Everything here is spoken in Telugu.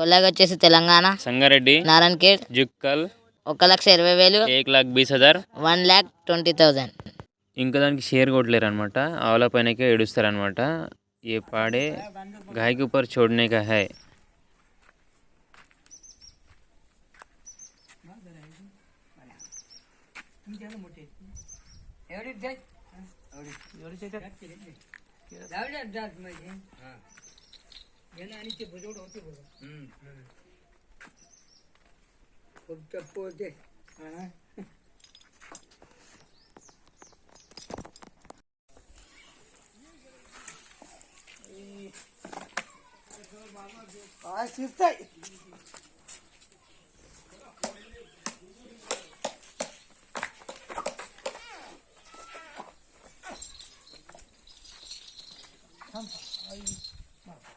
కొల్లాగా వచ్చేసి తెలంగాణ. సంగారెడ్డి. నారాయణ ఖేడ్ జుక్కల్. ఒక లక్ష ఇరవై వేలు. ఏక్ లాక్ బీస్ హజార్ వన్ ల్యాక్ ట్వంటీ థౌజండ్ ఇంకా దానికి షేర్ కొట్టలేరు అనమాట ఆవుల పైనకే ఏడుస్తారనమాట ఏ పాడే గాయకి ఉపర్ చూడనే కా హై. ఎవరి घेणं आणि ते भुजवड होते बघा. हम्म. हम्म. फक्त पोहते हा. काय शिजतंय थांब. आई, माफ़.